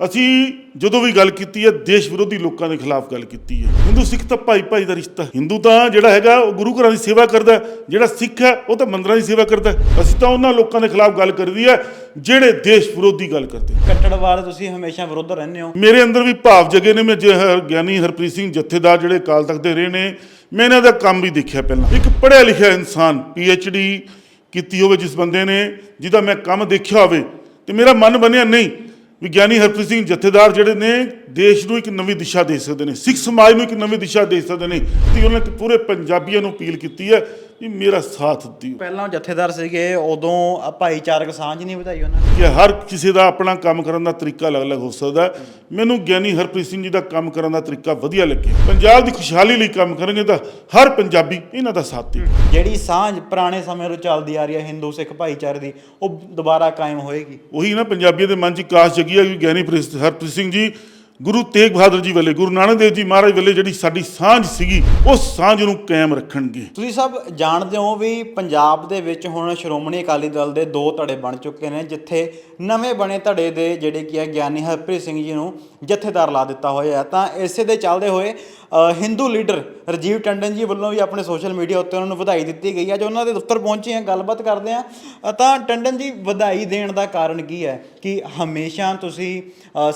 ਅਸੀਂ ਜਦੋਂ ਵੀ ਗੱਲ ਕੀਤੀ ਹੈ ਦੇਸ਼ ਵਿਰੋਧੀ ਲੋਕਾਂ ਦੇ ਖਿਲਾਫ ਗੱਲ ਕੀਤੀ ਹੈ ਹਿੰਦੂ ਸਿੱਖ ਤਾਂ ਭਾਈ ਭਾਈ ਦਾ ਰਿਸ਼ਤਾ। ਹਿੰਦੂ ਤਾਂ ਜਿਹੜਾ ਹੈਗਾ ਉਹ ਗੁਰੂ ਘਰਾਂ ਦੀ ਸੇਵਾ ਕਰਦਾ। ਜਿਹੜਾ ਸਿੱਖ ਹੈ ਉਹ ਤਾਂ ਮੰਦਰਾਂ ਦੀ ਸੇਵਾ ਕਰਦਾ। ਅਸੀਂ ਤਾਂ ਉਹਨਾਂ ਲੋਕਾਂ ਦੇ ਖਿਲਾਫ ਗੱਲ ਕਰਦੀ ਹੈ ਜਿਹੜੇ ਦੇਸ਼ ਵਿਰੋਧੀ ਗੱਲ ਕਰਦੇ। ਕੱਟੜਵਾਦ ਤੁਸੀਂ ਹਮੇਸ਼ਾ ਵਿਰੁੱਧ ਰਹਿੰਦੇ ਹੋ ਮੇਰੇ ਅੰਦਰ ਵੀ ਭਾਵ ਜਗੇ ਨੇ ਮੈਂ ਗਿਆਨੀ ਹਰਪ੍ਰੀਤ ਸਿੰਘ ਜਥੇਦਾਰ ਜਿਹੜੇ ਅਕਾਲ ਤਖਤ ਦੇ ਰਹੇ ਨੇ ਮੈਂ ਇਹਨਾਂ ਦਾ ਕੰਮ ਵੀ ਦੇਖਿਆ ਪਹਿਲਾਂ ਇੱਕ ਪੜ੍ਹਿਆ ਲਿਖਿਆ ਇਨਸਾਨ ਡੀ ਕੀਤੀ ਹੋਵੇ ਜਿਸ ਬੰਦੇ ਨੇ ਜਿਹਦਾ ਮੈਂ ਕੰਮ ਦੇਖਿਆ ਹੋਵੇ ਤੇ ਮੇਰਾ ਮਨ ਬਣਿਆ ਨਹੀਂ ਵਿਗਿਆਨੀ ਹਰਪ੍ਰੀਤ ਸਿੰਘ ਜਥੇਦਾਰ ਜਿਹੜੇ ਨੇ, ਦੇਸ਼ ਨੂੰ ਇੱਕ ਨਵੀਂ ਦਿਸ਼ਾ ਦੇ ਸਕਦੇ ਨੇ, ਸਿੱਖ ਸਮਾਜ ਨੂੰ ਇੱਕ ਨਵੀਂ ਦਿਸ਼ਾ ਦੇ ਸਕਦੇ ਨੇ, ਤੇ ਉਹਨਾਂ ਨੇ ਪੂਰੇ ਪੰਜਾਬੀਆਂ ਨੂੰ ਅਪੀਲ ਕੀਤੀ ਹੈ ਕਿ ਮੇਰਾ ਸਾਥ ਦਿਓ। ਪਹਿਲਾਂ ਜਥੇਦਾਰ ਸੀਗੇ ਉਦੋਂ ਭਾਈਚਾਰਕ ਸਾਂਝ ਨਹੀਂ ਵਧਾਈ ਉਹਨਾਂ ਨੇ। ਕਿ ਹਰ ਕਿਸੇ ਦਾ ਆਪਣਾ ਕੰਮ ਕਰਨ ਦਾ ਤਰੀਕਾ ਅਲੱਗ-ਅਲੱਗ ਹੋ ਸਕਦਾ ਹੈ। ਮੈਨੂੰ ਗਿਆਨੀ ਹਰਪ੍ਰੀਤ ਸਿੰਘ ਜੀ ਦਾ ਕੰਮ ਕਰਨ ਦਾ ਤਰੀਕਾ ਵਧੀਆ ਲੱਗਿਆ। ਪੰਜਾਬ ਦੀ ਖੁਸ਼ਹਾਲੀ ਲਈ ਕੰਮ ਕਰਨਗੇ ਤਾਂ ਹਰ ਪੰਜਾਬੀ ਇਹਨਾਂ ਦਾ ਸਾਥ ਦੇ। ਜਿਹੜੀ ਸਾਂਝ ਪੁਰਾਣੇ ਸਮੇਂ ਤੋਂ ਚੱਲਦੀ ਆ ਰਹੀ ਹੈ ਹਿੰਦੂ ਸਿੱਖ ਭਾਈਚਾਰੇ ਦੀ ਉਹ ਦੁਬਾਰਾ ਕਾਇਮ ਹੋਏਗੀ। ਉਹੀ ਨਾ ਪੰਜਾਬੀਆਂ ਦੇ ਮਨ 'ਚ ਕਾਸ਼ ਜਗੀ ਹੈ ਕਿ ਗਿਆਨੀ ਪ੍ਰਿਸ- ਹਰਪ੍ਰੀਤ ਸਿੰਘ ਜੀ ਗੁਰੂ ਤੇਗ ਬਹਾਦਰ ਜੀ ਵੇਲੇ, ਗੁਰੂ ਨਾਨਕ ਦੇਵ ਜੀ ਮਹਾਰਾਜ ਵੇਲੇ ਜਿਹੜੀ ਸਾਡੀ ਸਾਂਝ ਸੀਗੀ, ਉਹ ਸਾਂਝ ਨੂੰ ਕਾਇਮ ਰੱਖਣਗੇ। ਤੁਸੀਂ ਸਭ ਜਾਣਦੇ ਹੋ ਵੀ ਪੰਜਾਬ ਦੇ ਵਿੱਚ ਹੁਣ ਸ਼੍ਰੋਮਣੀ ਅਕਾਲੀ ਦਲ ਦੇ ਦੋ ਧੜੇ ਬਣ ਚੁੱਕੇ ਨੇ, ਜਿੱਥੇ ਨਵੇਂ ਬਣੇ ਧੜੇ ਦੇ ਜਿਹੜੇ ਕੀ ਹੈ, ਗਿਆਨੀ ਹਰਪ੍ਰੀਤ ਸਿੰਘ ਜੀ ਨੂੰ ਜਥੇਦਾਰ ਲਾ ਦਿੱਤਾ ਹੋਇਆ ਤਾਂ ਇਸੇ ਦੇ ਚੱਲਦੇ ਹੋਏ ਹਿੰਦੂ ਲੀਡਰ ਰਜੀਵ ਟੰਡਨ ਜੀ ਵੱਲੋਂ ਵੀ ਆਪਣੇ ਸੋਸ਼ਲ ਮੀਡੀਆ ਉੱਤੇ ਉਹਨਾਂ ਨੂੰ ਵਧਾਈ ਦਿੱਤੀ ਗਈ ਹੈ। ਜੋ ਉਹਨਾਂ ਦੇ ਦਫ਼ਤਰ ਪਹੁੰਚੇ ਆ ਗੱਲਬਾਤ ਕਰਦੇ ਆ ਤਾਂ ਟੰਡਨ ਜੀ, ਵਧਾਈ ਦੇਣ ਦਾ ਕਾਰਨ ਕੀ ਹੈ? ਕਿ ਹਮੇਸ਼ਾ ਤੁਸੀਂ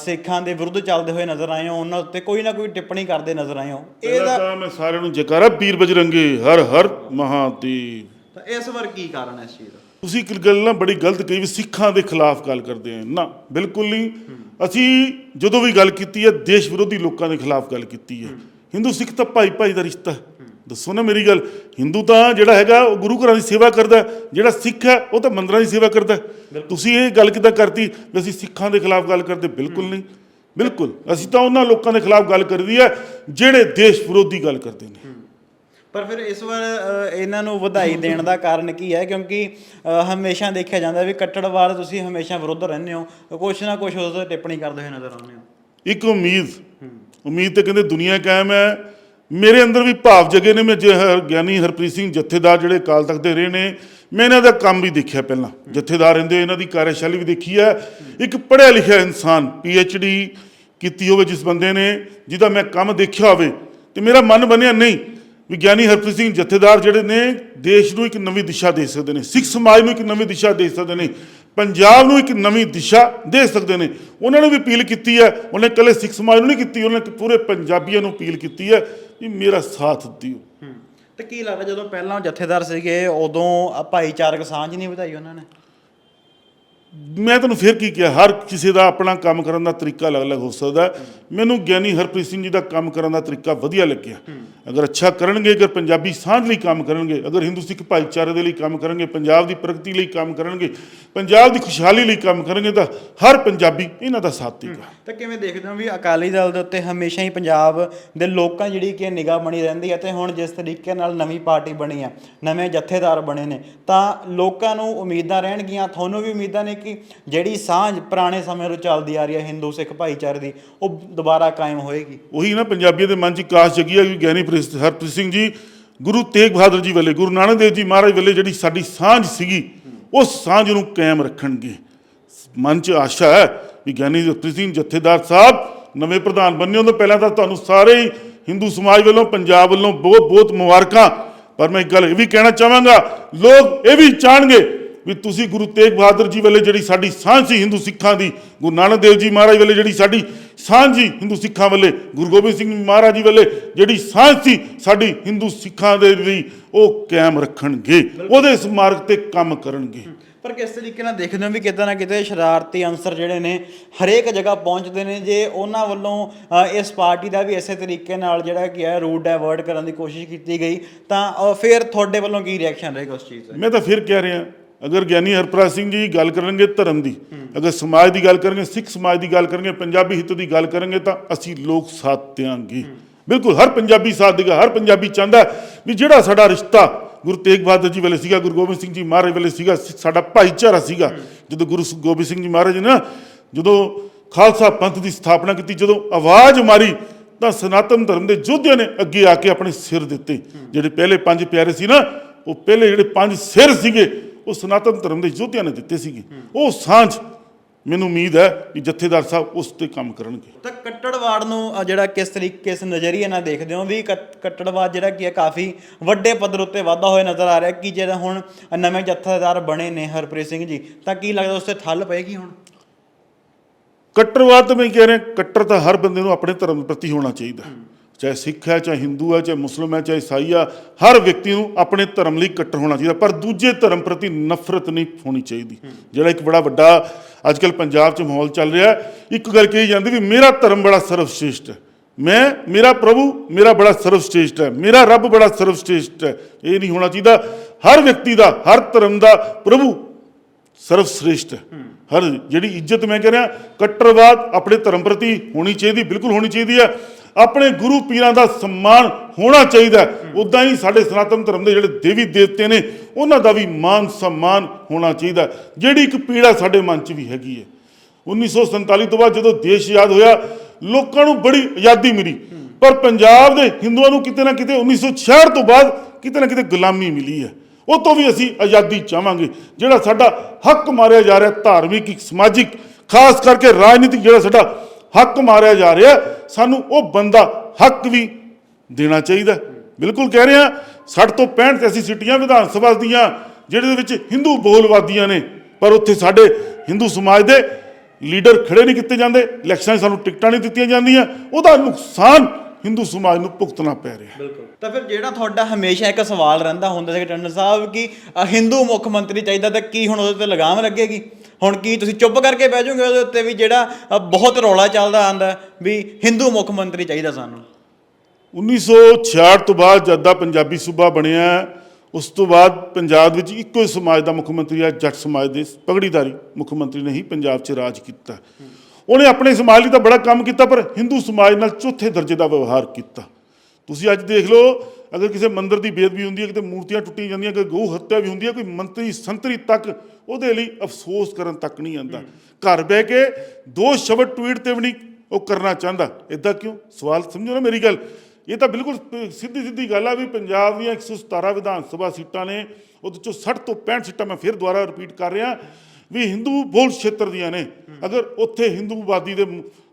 ਸਿੱਖਾਂ ਦੇ ਵਿਰੁੱਧ ਚੱਲਦੇ ਹੋਏ ਨਜ਼ਰ ਆਏ ਹੋ ਉਹਨਾਂ ਉੱਤੇ ਕੋਈ ਨਾ ਕੋਈ ਟਿੱਪਣੀ ਕਰਦੇ ਨਜ਼ਰ ਆਏ ਹੋ। ਇਹਦਾ ਤਾਂ ਮੈਂ ਸਾਰਿਆਂ ਨੂੰ ਜਕਾਰਾ ਪੀਰ ਬਜਰੰਗੇ ਹਰ ਹਰ ਮਹਾਦੇਵ ਤਾਂ ਇਸ ਵਾਰ ਕੀ ਕਾਰਨ ਹੈ ਇਸ ਚੀਜ਼ ਦਾ? ਤੁਸੀਂ ਇੱਕ ਗੱਲ ਨਾ ਬੜੀ ਗਲਤ ਕਹੀ ਵੀ ਸਿੱਖਾਂ ਦੇ ਖਿਲਾਫ ਗੱਲ ਕਰਦੇ ਆ। ਨਾ ਬਿਲਕੁਲ ਨਹੀਂ। ਅਸੀਂ ਜਦੋਂ ਵੀ ਗੱਲ ਕੀਤੀ ਹੈ ਦੇਸ਼ ਵਿਰੋਧੀ ਲੋਕਾਂ ਦੇ ਖਿਲਾਫ ਗੱਲ ਕੀਤੀ ਹੈ। ਹਿੰਦੂ ਸਿੱਖ ਤਾਂ ਭਾਈ ਭਾਈ ਦਾ ਰਿਸ਼ਤਾ ਹੈ। ਦੱਸੋ ਨਾ ਮੇਰੀ ਗੱਲ। ਹਿੰਦੂ ਤਾਂ ਜਿਹੜਾ ਹੈਗਾ ਉਹ ਗੁਰੂ ਘਰਾਂ ਦੀ ਸੇਵਾ ਕਰਦਾ ਹੈ। ਜਿਹੜਾ ਸਿੱਖ ਹੈ ਉਹ ਤਾਂ ਮੰਦਰਾਂ ਦੀ ਸੇਵਾ ਕਰਦਾ ਹੈ। ਤੁਸੀਂ ਇਹ ਗੱਲ ਕਿੱਦਾਂ ਕਰਤੀ ਵੀ ਅਸੀਂ ਸਿੱਖਾਂ ਦੇ ਖਿਲਾਫ ਗੱਲ ਕਰਦੇ? ਬਿਲਕੁਲ ਨਹੀਂ। ਬਿਲਕੁਲ। ਅਸੀਂ ਤਾਂ ਉਹਨਾਂ ਲੋਕਾਂ ਦੇ ਖਿਲਾਫ ਗੱਲ ਕਰਦੀ ਹੈ ਜਿਹੜੇ ਦੇਸ਼ ਵਿਰੋਧੀ ਗੱਲ ਕਰਦੇ ਨੇ। ਪਰ ਫਿਰ ਇਸ ਵਾਰ ਅ, ਇਹਨਾਂ ਨੂੰ ਵਧਾਈ ਦੇਣ ਦਾ ਕਾਰਨ ਕੀ ਹੈ? ਕਿਉਂਕਿ ਅ, ਹਮੇਸ਼ਾ ਦੇਖਿਆ ਜਾਂਦਾ ਵੀ ਕੱਟੜਵਾਦ ਤੁਸੀਂ ਹਮੇਸ਼ਾ ਵਿਰੁੱਧ ਰਹਿੰਦੇ ਹੋ। ਕੁਛ ਨਾ ਕੁਛ ਉਸ ਤੇ ਟਿੱਪਣੀ ਕਰਦੇ ਹੋਏ ਨਜ਼ਰ ਆਉਂਦੇ ਹੋ। ਇੱਕ ਉਮੀਦ। ਉਮੀਦ ਤੇ ਕਹਿੰਦੇ ਦੁਨੀਆ ਕਾਇਮ ਹੈ। ਮੇਰੇ ਅੰਦਰ ਵੀ ਭਾਵ ਜਗੇ ਨੇ। ਮੈਂ ਜੇ ਹਰ- ਗਿਆਨੀ ਹਰਪ੍ਰੀਤ ਸਿੰਘ ਜਥੇਦਾਰ ਜਿਹੜੇ ਅਕਾਲ ਤਖਤ ਦੇ ਰਹੇ ਨੇ ਮੈਂ ਇਹਨਾਂ ਦਾ ਕੰਮ ਵੀ ਦੇਖਿਆ ਪਹਿਲਾਂ। ਜਥੇਦਾਰ ਰਹਿੰਦੇ ਇਹਨਾਂ ਦੀ ਕਾਰਜਸ਼ੈਲੀ ਵੀ ਦੇਖੀ ਹੈ। ਇੱਕ ਪੜ੍ਹਿਆ ਲਿਖਿਆ ਇਨਸਾਨ ਡੀ ਕੀਤੀ ਹੋਵੇ ਜਿਸ ਬੰਦੇ ਨੇ, ਜਿਹਦਾ ਮੈਂ ਕੰਮ ਦੇਖਿਆ ਹੋਵੇ ਤੇ ਮੇਰਾ ਮਨ ਬਣਿਆ ਨਹੀਂ, ਵਿਗਿਆਨੀ ਹਰਪ੍ਰੀਤ ਸਿੰਘ ਜਥੇਦਾਰ ਜਿਹੜੇ ਨੇ, ਦੇਸ਼ ਨੂੰ ਇੱਕ ਨਵੀਂ ਦਿਸ਼ਾ ਦੇ ਸਕਦੇ ਨੇ, ਸਿੱਖ ਸਮਾਜ ਨੂੰ ਇੱਕ ਨਵੀਂ ਦਿਸ਼ਾ ਦੇ ਸਕਦੇ ਨੇ, ਪੰਜਾਬ ਨੂੰ ਇੱਕ ਨਵੀਂ ਦਿਸ਼ਾ ਦੇ ਸਕਦੇ ਨੇ। ਉਹਨਾਂ ਨੇ ਵੀ ਅਪੀਲ ਕੀਤੀ ਹੈ, ਉਹਨੇ ਇਕੱਲੇ ਸਿੱਖ ਸਮਾਜ ਨੂੰ ਨਹੀਂ ਕੀਤੀ, ਉਹਨੇ ਪੂਰੇ ਪੰਜਾਬੀਆਂ ਨੂੰ ਅਪੀਲ ਕੀਤੀ ਹੈ ਵੀ ਮੇਰਾ ਸਾਥ ਦਿਓ। ਤੇ ਕੀ ਲੱਗਦਾ ਜਦੋਂ ਪਹਿਲਾਂ ਉਹ ਜਥੇਦਾਰ ਸੀਗੇ, ਉਦੋਂ ਆਹ ਭਾਈਚਾਰਕ ਸਾਂਝ ਨਹੀਂ ਵਧਾਈ ਉਹਨਾਂ ਨੇ? ਮੈਂ ਤੁਹਾਨੂੰ ਫਿਰ ਕੀ ਕਿਹਾ? ਹਰ ਕਿਸੇ ਦਾ ਆਪਣਾ ਕੰਮ ਕਰਨ ਦਾ ਤਰੀਕਾ ਅਲੱਗ-ਅਲੱਗ ਹੋ ਸਕਦਾ। ਮੈਨੂੰ ਗਿਆਨੀ ਹਰਪ੍ਰੀਤ ਸਿੰਘ ਜੀ ਦਾ ਕੰਮ ਕਰਨ ਦਾ ਤਰੀਕਾ ਵਧੀਆ ਲੱਗਿਆ। ਅਗਰ ਅੱਛਾ ਕਰਨਗੇ ਅਗਰ ਪੰਜਾਬੀ ਸਾਂਝ ਲਈ ਕੰਮ ਕਰਨਗੇ ਅਗਰ ਹਿੰਦੂ ਸਿੱਖ ਭਾਈਚਾਰੇ ਦੇ ਲਈ ਕੰਮ ਕਰਨਗੇ ਪੰਜਾਬ ਦੀ ਪ੍ਰਗਤੀ ਲਈ ਕੰਮ ਕਰਨਗੇ ਪੰਜਾਬ ਦੀ ਖੁਸ਼ਹਾਲੀ ਲਈ ਕੰਮ ਕਰਨਗੇ ਤਾਂ ਹਰ ਪੰਜਾਬੀ ਇਹਨਾਂ ਦਾ ਸਾਥ ਦੇਗਾ। ਤਾਂ ਕਿਵੇਂ ਦੇਖਦੇ ਹੋ ਵੀ ਅਕਾਲੀ ਦਲ ਦੇ ਉੱਤੇ ਹਮੇਸ਼ਾ ਹੀ ਪੰਜਾਬ ਦੇ ਲੋਕਾਂ ਜਿਹੜੀ ਕਿ ਨਿਗਾਹ ਬਣੀ ਰਹਿੰਦੀ ਹੈ ਤੇ ਹੁਣ ਜਿਸ ਤਰੀਕੇ ਨਾਲ ਨਵੀਂ ਪਾਰਟੀ ਬਣੀ ਹੈ ਨਵੇਂ ਜਥੇਦਾਰ ਬਣੇ ਨੇ ਤਾਂ ਲੋਕਾਂ ਨੂੰ ਉਮੀਦਾਂ ਰਹਿਣਗੀਆਂ ਤੁਹਾਨੂੰ ਵੀ ਉਮੀਦਾਂ ਨੇ ਕਿ ਜਿਹੜੀ ਸਾਂਝ ਪੁਰਾਣੇ ਸਮੇਂ ਤੋਂ ਚੱਲਦੀ ਆ ਰਹੀ ਹੈ ਹਿੰਦੂ ਸਿੱਖ ਭਾਈਚਾਰੇ ਦੀ, ਉਹ ਦੁਬਾਰਾ ਕਾਇਮ ਹੋਏਗੀ। ਉਹੀ ਨਾ ਪੰਜਾਬੀਆਂ ਦੇ ਮਨ 'ਚ ਕਾਸ਼ ਜਗੀ ਹੈ ਕਿ ਗਿਆਨੀ ਹਰਪ੍ਰੀਤ ਸਿੰਘ ਜੀ, ਗੁਰੂ ਤੇਗ ਬਹਾਦਰ ਜੀ ਵੇਲੇ, ਗੁਰੂ ਨਾਨਕ ਦੇਵ ਜੀ ਮਹਾਰਾਜ ਵੇਲੇ ਜਿਹੜੀ ਸਾਡੀ ਸਾਂਝ ਸੀਗੀ, ਉਸ ਸਾਂਝ ਨੂੰ ਕਾਇਮ ਰੱਖਣਗੇ। ਮਨ 'ਚ ਆਸ਼ਾ ਹੈ ਵੀ ਗਿਆਨੀ ਹਰਪ੍ਰੀਤ ਸਿੰਘ ਜਥੇਦਾਰ ਸਾਹਿਬ ਨਵੇਂ ਪ੍ਰਧਾਨ ਬੰਨੇ ਤੋਂ ਪਹਿਲਾਂ ਤਾਂ ਤੁਹਾਨੂੰ ਸਾਰੇ ਹੀ ਹਿੰਦੂ ਸਮਾਜ ਵੱਲੋਂ, ਪੰਜਾਬ ਵੱਲੋਂ ਬਹੁਤ ਬਹੁਤ ਮੁਬਾਰਕਾਂ। ਪਰ ਮੈਂ ਇੱਕ ਗੱਲ ਇਹ ਵੀ ਕਹਿਣਾ ਚਾਹਾਂਗਾ, ਲੋਕ ਇਹ ਵੀ ਚਾਹਣਗੇ ਵੀ ਤੁਸੀਂ ਗੁਰੂ ਤੇਗ ਬਹਾਦਰ ਜੀ ਵੇਲੇ ਜਿਹੜੀ ਸਾਡੀ ਸਾਂਝ ਸੀ ਹਿੰਦੂ ਸਿੱਖਾਂ ਦੀ ਗੁਰੂ ਨਾਨਕ ਦੇਵ ਜੀ ਮਹਾਰਾਜ ਵੇਲੇ ਜਿਹੜੀ ਸਾਡੀ ਸਾਂਝ ਸੀ ਹਿੰਦੂ ਸਿੱਖਾਂ ਵੇਲੇ ਗੁਰੂ ਗੋਬਿੰਦ ਸਿੰਘ ਮਹਾਰਾਜ ਜੀ ਵੇਲੇ ਜਿਹੜੀ ਸਾਂਝ ਸੀ ਸਾਡੀ ਹਿੰਦੂ ਸਿੱਖਾਂ ਦੇ ਲਈ ਉਹ ਕਾਇਮ ਰੱਖਣਗੇ ਉਹਦੇ ਇਸ ਮਾਰਗ ਤੇ ਕੰਮ ਕਰਨਗੇ। ਪਰ ਕਿਸ ਤਰੀਕੇ ਨਾਲ ਦੇਖਦੇ ਹੋ ਵੀ ਕਿਤੇ ਨਾ ਕਿਤੇ ਸ਼ਰਾਰਤੀ ਅੰਸਰ ਜਿਹੜੇ ਨੇ ਹਰੇਕ ਜਗ੍ਹਾ ਪਹੁੰਚਦੇ ਨੇ ਜੇ ਉਹਨਾਂ ਵੱਲੋਂ ਇਸ ਪਾਰਟੀ ਦਾ ਵੀ ਇਸੇ ਤਰੀਕੇ ਨਾਲ ਜਿਹੜਾ ਕੀ ਹੈ ਰੂਟ ਡਾਇਵਰਟ ਕਰਨ ਦੀ ਕੋਸ਼ਿਸ਼ ਕੀਤੀ ਗਈ ਤਾਂ ਫਿਰ ਤੁਹਾਡੇ ਵੱਲੋਂ ਕੀ ਰਿਐਕਸ਼ਨ ਰਹੇਗਾ ਉਸ ਚੀਜ਼ ਦਾ? ਮੈਂ ਤਾਂ ਫਿਰ ਕਹਿ ਰਿਹਾ ਅਗਰ ਗਿਆਨੀ ਹਰਪ੍ਰੀਤ ਸਿੰਘ ਜੀ ਗੱਲ ਕਰਨਗੇ ਧਰਮ ਦੀ, ਅਗਰ ਸਮਾਜ ਦੀ ਗੱਲ ਕਰਨਗੇ, ਸਿੱਖ ਸਮਾਜ ਦੀ ਗੱਲ ਕਰਨਗੇ, ਪੰਜਾਬੀ ਹਿੱਤ ਦੀ ਗੱਲ ਕਰਨਗੇ, ਤਾਂ ਅਸੀਂ ਲੋਕ ਸਾਥ ਦਿਆਂਗੇ। ਬਿਲਕੁਲ, ਹਰ ਪੰਜਾਬੀ ਸਾਥ ਦੇਗਾ, ਹਰ ਪੰਜਾਬੀ ਚਾਹੁੰਦਾ ਵੀ ਜਿਹੜਾ ਸਾਡਾ ਰਿਸ਼ਤਾ ਗੁਰੂ ਤੇਗ ਬਹਾਦਰ ਜੀ ਵੇਲੇ ਸੀਗਾ, ਗੁਰੂ ਗੋਬਿੰਦ ਸਿੰਘ ਜੀ ਮਹਾਰਾਜ ਵੇਲੇ ਸੀਗਾ, ਸਿ- ਸਾਡਾ ਭਾਈਚਾਰਾ ਸੀਗਾ, ਜਦੋਂ ਗੁਰੂ ਸ- ਗੋਬਿੰਦ ਸਿੰਘ ਜੀ ਮਹਾਰਾਜ ਨੇ ਨਾ ਜਦੋਂ ਖਾਲਸਾ ਪੰਥ ਦੀ ਸਥਾਪਨਾ ਕੀਤੀ, ਜਦੋਂ ਆਵਾਜ਼ ਮਾਰੀ, ਤਾਂ ਸਨਾਤਨ ਧਰਮ ਦੇ ਯੋਧਿਆਂ ਨੇ ਅੱਗੇ ਆ ਕੇ ਆਪਣੇ ਸਿਰ ਦਿੱਤੇ। ਜਿਹੜੇ ਪਹਿਲੇ ਪੰਜ ਪਿਆਰੇ ਸੀ ਨਾ, ਉਹ ਪਹਿਲੇ ਜਿਹੜੇ ਪੰਜ ਸਿਰ ਸੀਗੇ ਉਹ ਸਨਾਤਨ ਧਰਮ ਦੇ ਯੋਧਿਆਂ ਨੇ ਦਿੱਤੇ ਸੀਗੇ। ਉਹ ਸਾਂਝ ਮੈਨੂੰ ਉਮੀਦ ਹੈ ਕਿ ਜਥੇਦਾਰ ਸਾਹਿਬ ਉਸ ਤੇ ਕੰਮ ਕਰਨਗੇ। ਤਾਂ ਕੱਟੜਵਾਦ ਨੂੰ ਜਿਹੜਾ ਕਿਸ ਤਰੀਕੇ ਇਸ ਨਜ਼ਰੀਏ ਨਾਲ ਦੇਖਦੇ ਹੋ? ਵੀ ਕੱਟ- ਕੱਟੜਵਾਦ ਜਿਹੜਾ ਕੀ ਹੈ ਕਾਫੀ ਵੱਡੇ ਪੱਧਰ ਉੱਤੇ ਵਾਧਾ ਹੋਇਆ ਨਜ਼ਰ ਆ ਰਿਹਾ ਕਿ ਜਿਹੜਾ ਹੁਣ ਨਵੇਂ ਜਥੇਦਾਰ ਬਣੇ ਨੇ ਹਰਪ੍ਰੀਤ ਸਿੰਘ ਜੀ ਤਾਂ ਕੀ ਲੱਗਦਾ ਉਸ ਤੇ ਠੱਲ ਪਏਗੀ ਹੁਣ? ਕੱਟਰਵਾਦ ਤਾਂ ਮੈਂ ਕਹਿ ਰਿਹਾ ਕੱਟਰ ਤਾਂ ਹਰ ਬੰਦੇ ਨੂੰ ਆਪਣੇ ਧਰਮ ਪ੍ਰਤੀ ਹੋਣਾ ਚਾਹੀਦਾ। ਚਾਹੇ ਸਿੱਖ ਹੈ, ਚਾਹੇ ਹਿੰਦੂ ਹੈ, ਚਾਹੇ ਮੁਸਲਮਾਨ ਹੈ, ਚਾਹੇ ਈਸਾਈ ਆ ਹਰ ਵਿਅਕਤੀ ਨੂੰ ਆਪਣੇ ਧਰਮ ਲਈ ਕੱਟਰ ਹੋਣਾ ਚਾਹੀਦਾ, ਪਰ ਦੂਜੇ ਧਰਮ ਪ੍ਰਤੀ ਨਫ਼ਰਤ ਨਹੀਂ ਹੋਣੀ ਚਾਹੀਦੀ। ਜਿਹੜਾ ਇੱਕ ਬੜਾ ਵੱਡਾ ਅੱਜਕੱਲ ਪੰਜਾਬ 'ਚ ਮਾਹੌਲ ਚੱਲ ਰਿਹਾ ਇੱਕ ਗੱਲ ਕਹੀ ਜਾਂਦੀ ਵੀ ਮੇਰਾ ਧਰਮ ਬੜਾ ਸਰਵਸ਼੍ਰੇਸ਼ਟ ਹੈ। ਮੈਂ, ਮੇਰਾ ਪ੍ਰਭੂ, ਮੇਰਾ ਬੜਾ ਸਰਵਸ਼੍ਰੇਸ਼ਟ ਹੈ, ਮੇਰਾ ਰੱਬ ਬੜਾ ਸਰਵਸ਼੍ਰੇਸ਼ਟ ਹੈ। ਇਹ ਨਹੀਂ ਹੋਣਾ ਚਾਹੀਦਾ, ਹਰ ਵਿਅਕਤੀ ਦਾ, ਹਰ ਧਰਮ ਦਾ ਪ੍ਰਭੂ ਸਰਵਸ਼੍ਰੇਸ਼ਟ ਹੈ। ਹਰ ਜਿਹੜੀ ਇੱਜ਼ਤ ਮੈਂ ਕਹਿ ਰਿਹਾ ਕੱਟਰਵਾਦ ਆਪਣੇ ਧਰਮ ਪ੍ਰਤੀ ਹੋਣੀ ਚਾਹੀਦੀ, ਬਿਲਕੁਲ ਹੋਣੀ ਚਾਹੀਦੀ ਹੈ। ਆਪਣੇ ਗੁਰੂ ਪੀਰਾਂ ਦਾ ਸਨਮਾਨ ਹੋਣਾ ਚਾਹੀਦਾ ਉਦਾਂ ਹੀ। ਸਾਡੇ ਸਨਾਤਨ ਧਰਮ ਦੇ ਜਿਹੜੇ ਦੇਵੀ ਦੇਵਤੇ ਨੇ ਉਹਨਾਂ ਦਾ ਵੀ ਮਾਨ ਸਨਮਾਨ ਹੋਣਾ ਚਾਹੀਦਾ ਜਿਹੜੀ ਇੱਕ ਪੀੜਾ ਸਾਡੇ ਮਨ 'ਚ ਵੀ ਹੈਗੀ ਹੈ। 1947 ਤੋਂ ਬਾਅਦ ਜਦੋਂ ਦੇਸ਼ ਆਜ਼ਾਦ ਹੋਇਆ ਲੋਕਾਂ ਨੂੰ ਬੜੀ ਆਜ਼ਾਦੀ ਮਿਲੀ। ਪਰ ਪੰਜਾਬ ਦੇ ਹਿੰਦੂਆਂ ਨੂੰ ਕਿਤੇ ਨਾ ਕਿਤੇ 1966 ਤੋਂ ਬਾਅਦ ਕਿਤੇ ਨਾ ਕਿਤੇ ਗੁਲਾਮੀ ਮਿਲੀ ਹੈ। ਉਹ ਤੋਂ ਵੀ ਅਸੀਂ ਆਜ਼ਾਦੀ ਚਾਹਾਂਗੇ। ਜਿਹੜਾ ਸਾਡਾ ਹੱਕ ਮਾਰਿਆ ਜਾ ਰਿਹਾ ਧਾਰਮਿਕ ਸਮਾਜਿਕ ਖਾਸ ਕਰਕੇ ਰਾਜਨੀਤਿਕ ਜਿਹੜਾ ਸਾਡਾ ਹੱਕ ਮਾਰਿਆ ਜਾ ਰਿਹਾ, ਸਾਨੂੰ ਉਹ ਬੰਦਾ ਹੱਕ ਵੀ ਦੇਣਾ ਚਾਹੀਦਾ। ਬਿਲਕੁਲ ਕਹਿ ਰਿਹਾ ਹਾਂ 60 ਤੋਂ 65 ਤੇ ਅਸੀਂ ਸਿੱਟੀਆਂ ਵਿਧਾਨ ਸਭਾ ਦੀਆਂ, ਜਿਹੜੇ ਦੇ ਵਿੱਚ ਹਿੰਦੂ ਬੋਲਵਾਦੀਆਂ ਨੇ, ਪਰ ਉੱਥੇ ਸਾਡੇ ਹਿੰਦੂ ਸਮਾਜ ਦੇ ਲੀਡਰ ਖੜੇ ਨਹੀਂ ਕੀਤੇ ਜਾਂਦੇ, ਇਲੈਕਸ਼ਨਾਂ 'ਚ ਸਾਨੂੰ ਟਿਕਟਾਂ ਨਹੀਂ ਦਿੱਤੀਆਂ ਜਾਂਦੀਆਂ, ਉਹਦਾ ਨੁਕਸਾਨ ਹਿੰਦੂ ਸਮਾਜ ਨੂੰ ਭੁਗਤਣਾ ਪੈ ਰਿਹਾ। ਬਿਲਕੁਲ। ਤਾਂ ਫਿਰ ਜਿਹੜਾ ਤੁਹਾਡਾ ਹਮੇਸ਼ਾ ਇੱਕ ਸਵਾਲ ਰਹਿੰਦਾ ਹੁੰਦਾ ਸੀ ਟੰਡਨ ਸਾਹਿਬ, ਕਿ ਹਿੰਦੂ ਮੁੱਖ ਮੰਤਰੀ ਚਾਹੀਦਾ ਤਾਂ ਕੀ ਹੁਣ ਉਹਦੇ ਤੇ ਲਗਾਮ ਲੱਗੇਗੀ? ਹੁਣ ਕੀ ਤੁਸੀਂ ਚੁੱਪ ਕਰਕੇ ਬਹਿ ਜਾਓਗੇ ਉਹਦੇ ਉੱਤੇ ਵੀ ਜਿਹੜਾ ਬਹੁਤ ਰੌਲਾ ਚੱਲਦਾ ਆਂਦਾ ਵੀ ਹਿੰਦੂ ਮੁੱਖ ਮੰਤਰੀ ਚਾਹੀਦਾ ਸਾਨੂੰ। 1966 ਤੋਂ ਬਾਅਦ ਜਦ ਦਾ ਪੰਜਾਬੀ ਸੂਬਾ ਬਣਿਆ ਉਸ ਤੋਂ ਬਾਅਦ ਪੰਜਾਬ ਵਿੱਚ ਇੱਕੋ ਹੀ ਸਮਾਜ ਦਾ ਮੁੱਖ ਮੰਤਰੀ ਆ ਜੱਟ ਸਮਾਜ ਦੇ ਪਗੜੀਦਾਰੀ ਮੁੱਖ ਮੰਤਰੀ ਨੇ ਹੀ ਪੰਜਾਬ 'ਚ ਰਾਜ ਕੀਤਾ। ਉਹਨੇ ਆਪਣੇ ਸਮਾਜ ਲਈ ਤਾਂ ਬੜਾ ਕੰਮ ਕੀਤਾ, ਪਰ ਹਿੰਦੂ ਸਮਾਜ ਨਾਲ ਚੌਥੇ ਦਰਜੇ ਦਾ ਵਿਵਹਾਰ ਕੀਤਾ। ਤੁਸੀਂ ਅੱਜ ਦੇਖ ਲਓ, ਅਗਰ ਕਿਸੇ ਮੰਦਰ ਦੀ ਬੇਦਬੀ ਹੁੰਦੀ ਹੈ, ਕਿਤੇ ਮੂਰਤੀਆਂ ਟੁੱਟੀਆਂ ਜਾਂਦੀਆਂ ਕਿ ਗਊ ਹੱਤਿਆ ਵੀ ਹੁੰਦੀ ਹੈ, ਕੋਈ ਮੰਤਰੀ ਸੰਤਰੀ ਤੱਕ ਉਹਦੇ ਲਈ ਅਫਸੋਸ ਕਰਨ ਤੱਕ ਨਹੀਂ ਆਂਦਾ ਘਰ ਬਹਿ ਕੇ ਦੋ ਸ਼ਬਦ ਟਵੀਟ ਤੇ ਵੀ ਨਹੀਂ ਉਹ ਕਰਨਾ ਚਾਹੁੰਦਾ। ਇਦਾਂ ਕਿਉਂ? ਸਵਾਲ ਸਮਝੋ ਨਾ ਮੇਰੀ ਗੱਲ। ਇਹ ਤਾਂ ਬਿਲਕੁਲ ਸਿੱਧੀ ਸਿੱਧੀ ਗੱਲ ਆ ਵੀ ਪੰਜਾਬ ਦੀਆਂ 117 ਵਿਧਾਨ ਸਭਾ ਸੀਟਾਂ ਨੇ, ਉਹਦੇ ਚੋਂ 60 ਤੋਂ 65 ਸੀਟਾਂ ਮੈਂ ਫਿਰ ਦੁਬਾਰਾ ਰਿਪੀਟ ਕਰ ਰਿਹਾ ਵੀ ਹਿੰਦੂ ਬਹੁਲ ਖੇਤਰ ਦੀਆਂ ਨੇ। ਅਗਰ ਉੱਥੇ ਹਿੰਦੂਵਾਦੀ ਦੇ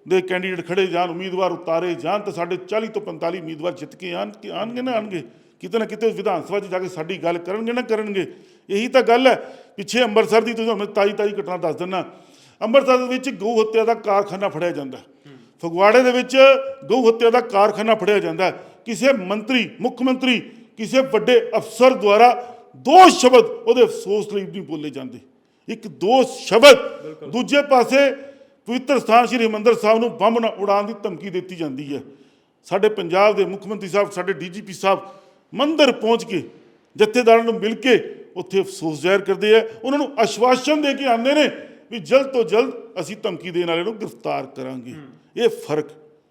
ਦੇ ਕੈਂਡੀਡੇਟ ਖੜੇ ਜਾਣ, ਉਮੀਦਵਾਰ ਉਤਾਰੇ ਜਾਣ, ਤਾਂ ਸਾਡੇ 40 ਤੋਂ 45 ਉਮੀਦਵਾਰ ਜਿੱਤ ਕੇ ਆਣ ਕੇ ਆਣਗੇ ਨਾ, ਆਣਗੇ। ਕਿਤੇ ਨਾ ਕਿਤੇ ਵਿਧਾਨ ਸਭਾ 'ਚ ਜਾ ਕੇ ਸਾਡੀ ਗੱਲ ਕਰਨਗੇ ਨਾ ਕਰਨਗੇ। ਇਹੀ ਤਾਂ ਗੱਲ ਹੈ। ਪਿੱਛੇ ਅੰਮ੍ਰਿਤਸਰ ਦੀ ਤੁਸੀਂ ਮੈਂ ਤਾਈ ਤਾਈ ਘਟਨਾ ਦੱਸ ਦਿੰਦਾ ਅੰਮ੍ਰਿਤਸਰ ਦੇ ਵਿੱਚ ਗਊ ਹੱਤਿਆ ਦਾ ਕਾਰਖਾਨਾ ਫੜਿਆ ਜਾਂਦਾ ਫਗਵਾੜੇ ਦੇ ਵਿੱਚ ਗਊ ਹੱਤਿਆ ਦਾ ਕਾਰਖਾਨਾ ਫੜਿਆ ਜਾਂਦਾ। ਕਿਸੇ ਮੰਤਰੀ ਮੁੱਖ ਮੰਤਰੀ ਕਿਸੇ ਵੱਡੇ ਅਫਸਰ ਦੁਆਰਾ ਦੋ ਸ਼ਬਦ ਉਹਦੇ ਅਫਸੋਸ ਲਈ ਨਹੀਂ ਬੋਲੇ ਜਾਂਦੇ। ਇੱਕ ਦੋ ਸ਼ਬਦ। ਦੂਜੇ ਪਾਸੇ ਪਵਿੱਤਰ ਸਥਾਨ ਸ੍ਰੀ ਹਰਿਮੰਦਰ ਸਾਹਿਬ ਨੂੰ ਬੰਬ ਨਾਲ ਉਡਾਉਣ ਦੀ ਧਮਕੀ ਦਿੱਤੀ ਜਾਂਦੀ ਹੈ। ਸਾਡੇ ਪੰਜਾਬ ਦੇ ਮੁੱਖ ਮੰਤਰੀ ਸਾਹਿਬ ਸਾਡੇ ਡੀਜੀਪੀ ਸਾਹਿਬ ਮੰਦਰ ਪਹੁੰਚ ਕੇ ਜਥੇਦਾਰਾਂ ਨੂੰ ਮਿਲ ਕੇ ਉੱਥੇ ਅਫਸੋਸ ਜ਼ਾਹਿਰ ਕਰਦੇ ਆ। ਉਹਨਾਂ ਨੂੰ ਆਸ਼ਵਾਸਨ ਦੇ ਕੇ ਆਉਂਦੇ ਨੇ ਵੀ ਜਲਦ ਤੋਂ ਜਲਦ ਅਸੀਂ ਧਮਕੀ ਦੇਣ ਵਾਲੇ ਨੂੰ ਗ੍ਰਿਫਤਾਰ ਕਰਾਂਗੇ। ਇਹ ਫ਼ਰਕ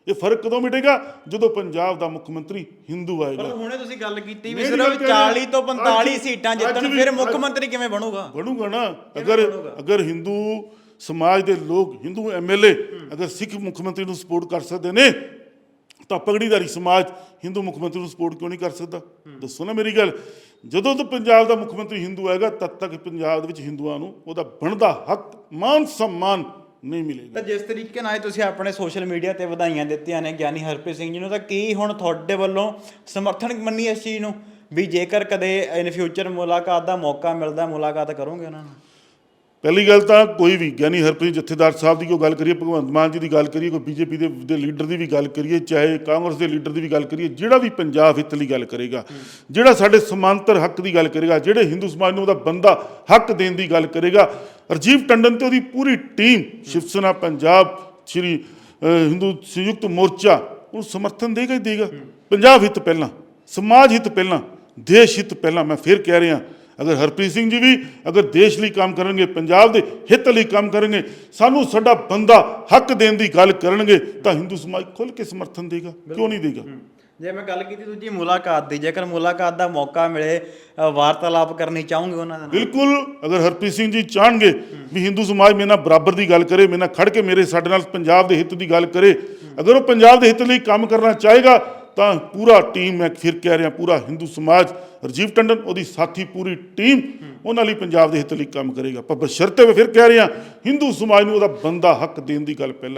ਇਹ ਫ਼ਰਕ ਕਦੋਂ ਮਿਟੇਗਾ? ਜਦੋਂ ਪੰਜਾਬ ਦਾ ਮੁੱਖ ਮੰਤਰੀ ਹਿੰਦੂ ਪਰ ਆਏਗਾ ਹੁਣੇ ਤੁਸੀਂ ਗੱਲ ਕੀਤੀ ਵੀ ਸਿਰਫ ਗੱਲ ਕਹਿ ਰਿਹਾ, 40 ਤੋਂ 45 ਅੱਜ- ਸੀਟਾਂ ਜਿੱਤਣ ਫਿਰ ਮੁੱਖ ਮੰਤਰੀ ਕਿਵੇਂ ਬਣੂਗਾ? ਬਣੂਗਾ ਨਾ। ਅਗਰ ਅਗਰ ਹਿੰਦੂ ਸਮਾਜ ਦੇ ਲੋਕ ਹਿੰਦੂ ਐਮਐਲਏ ਅਗਰ ਸਿੱਖ ਮੁੱਖ ਮੰਤਰੀ ਨੂੰ ਸਪੋਰਟ ਕਰ ਸਕਦੇ ਨੇ ਤਾਂ ਪਗੜੀਦਾਰੀ ਸਮਾਜ ਹਿੰਦੂ ਮੁੱਖ ਮੰਤਰੀ ਨੂੰ ਸਪੋਰਟ ਕਿਉਂ ਨਹੀਂ ਕਰ ਸਕਦਾ? ਦੱਸੋ ਨਾ ਮੇਰੀ ਗੱਲ। ਜਦੋਂ ਤੋਂ ਪੰਜਾਬ ਦਾ ਮੁੱਖ ਮੰਤਰੀ ਹਿੰਦੂ ਹੈਗਾ, ਤਦ ਤੱਕ ਪੰਜਾਬ ਦੇ ਵਿੱਚ ਹਿੰਦੂਆਂ ਨੂੰ ਉਹਦਾ ਬਣਦਾ ਹੱਕ ਮਾਨ ਸਨਮਾਨ ਨਹੀਂ ਮਿਲੇਗਾ। ਤਾਂ ਜਿਸ ਤਰੀਕੇ ਨਾਲ ਤੁਸੀਂ ਆਪਣੇ ਸੋਸ਼ਲ ਮੀਡੀਆ ਤੇ ਵਧਾਈਆਂ ਦਿੱਤੀਆਂ ਨੇ, ਗਿਆਨੀ ਹਰਪ੍ਰੀਤ ਸਿੰਘ ਜੀ ਨੂੰ, ਤਾਂ ਕੀ ਹੁਣ ਤੁਹਾਡੇ ਵੱਲੋਂ ਸਮਰਥਨ ਮੰਨੀ ਇਸ ਚੀਜ਼ ਨੂੰ? ਵੀ ਜੇਕਰ ਕਦੇ ਇਨ ਫਿਊਚਰ ਮੁਲਾਕਾਤ ਦਾ ਮੌਕਾ ਮਿਲਦਾ, ਮੁਲਾਕਾਤ ਕਰੋਗੇ ਉਹਨਾਂ ਨਾਲ ਪਹਿਲੀ ਗੱਲ ਤਾਂ ਕੋਈ ਵੀ ਗਿਆਨੀ ਹਰਪ੍ਰੀਤ ਜਥੇਦਾਰ ਸਾਹਿਬ ਦੀ ਕੋਈ ਗੱਲ ਕਰੀਏ ਭਗਵੰਤ ਮਾਨ ਜੀ ਦੀ ਗੱਲ ਕਰੀਏ ਕੋਈ ਬੀਜੇਪੀ ਦੇ ਦੇ ਲੀਡਰ ਦੀ ਵੀ ਗੱਲ ਕਰੀਏ ਚਾਹੇ ਕਾਂਗਰਸ ਦੇ ਲੀਡਰ ਦੀ ਵੀ ਗੱਲ ਕਰੀਏ ਜਿਹੜਾ ਵੀ ਪੰਜਾਬ ਹਿੱਤ ਲਈ ਗੱਲ ਕਰੇਗਾ ਜਿਹੜਾ ਸਾਡੇ ਸਮਾਂਤਰ ਹੱਕ ਦੀ ਗੱਲ ਕਰੇਗਾ ਜਿਹੜੇ ਹਿੰਦੂ ਸਮਾਜ ਨੂੰ ਉਹਦਾ ਬੰਦਾ ਹੱਕ ਦੇਣ ਦੀ ਗੱਲ ਕਰੇਗਾ ਰਜੀਵ ਟੰਡਨ ਤੇ ਉਹਦੀ ਪੂਰੀ ਟੀਮ ਸ਼ਿਵ ਸੈਨਾ ਪੰਜਾਬ ਸ਼੍ਰੀ ਹਿੰਦੂ ਸੰਯੁਕਤ ਮੋਰਚਾ ਉਹ ਸਮਰਥਨ ਦੇਗਾ ਹੀ ਦੇਗਾ। ਪੰਜਾਬ ਹਿੱਤ ਪਹਿਲਾਂ ਸਮਾਜ ਹਿੱਤ ਪਹਿਲਾਂ ਦੇਸ਼ ਹਿੱਤ ਪਹਿਲਾਂ ਮੈਂ ਫਿਰ ਕਹਿ ਰਿਹਾ ਅਗਰ ਹਰਪ੍ਰੀਤ ਸਿੰਘ ਜੀ ਵੀ ਅਗਰ ਦੇਸ਼ ਲਈ ਕੰਮ ਕਰਨਗੇ ਪੰਜਾਬ ਦੇ ਹਿੱਤ ਲਈ ਕੰਮ ਕਰਨਗੇ ਸਾਨੂੰ ਸਾਡਾ ਬੰਦਾ ਹੱਕ ਦੇਣ ਦੀ ਗੱਲ ਕਰਨਗੇ ਤਾਂ ਹਿੰਦੂ ਸਮਾਜ ਖੁੱਲ ਕੇ ਸਮਰਥਨ ਦੇਗਾ ਕਿਉਂ ਨਹੀਂ ਦੇਗਾ? ਜੇ ਮੈਂ ਗੱਲ ਕੀਤੀ ਦੂਜੀ ਮੁਲਾਕਾਤ ਦੀ ਜੇਕਰ ਮੁਲਾਕਾਤ ਦਾ ਮੌਕਾ ਮਿਲੇ ਵਾਰਤਾਲਾਪ ਕਰਨੀ ਚਾਹੋਗੇ ਉਹਨਾਂ ਨਾਲ? ਬਿਲਕੁਲ ਅਗਰ ਹਰਪ੍ਰੀਤ ਸਿੰਘ ਜੀ ਚਾਹਣਗੇ ਵੀ ਹਿੰਦੂ ਸਮਾਜ ਮੇਰੇ ਨਾਲ ਬਰਾਬਰ ਦੀ ਗੱਲ ਕਰੇ ਮੇਰੇ ਨਾਲ ਖੜ ਕੇ ਮੇਰੇ ਸਾਡੇ ਨਾਲ ਪੰਜਾਬ ਦੇ ਹਿੱਤ ਦੀ ਗੱਲ ਕਰੇ ਅਗਰ ਉਹ ਪੰਜਾਬ ਦੇ ਹਿੱਤ ਲਈ ਕੰਮ ਕਰਨਾ ਚਾਹੇਗਾ ਤਾਂ ਪੂਰਾ ਟੀਮ ਮੈਂ ਫਿਰ ਕਹਿ ਰਿਹਾ, ਪੂਰਾ ਹਿੰਦੂ ਸਮਾਜ, ਰਜੀਵ ਟੰਡਨ, ਉਹਦੀ ਸਾਥੀ ਪੂਰੀ ਟੀਮ ਉਹਨਾਂ ਲਈ ਪੰਜਾਬ ਦੇ ਹਿੱਤ ਲਈ ਕੰਮ ਕਰੇਗਾ। ਪਰ ਬਸ਼ਰਤੇ ਮੈਂ ਫਿਰ ਕਹਿ ਰਿਹਾ ਹਿੰਦੂ ਸਮਾਜ ਨੂੰ ਉਹਦਾ ਬੰਦਾ ਹੱਕ ਦੇਣ ਦੀ ਗੱਲ ਪਹਿਲਾਂ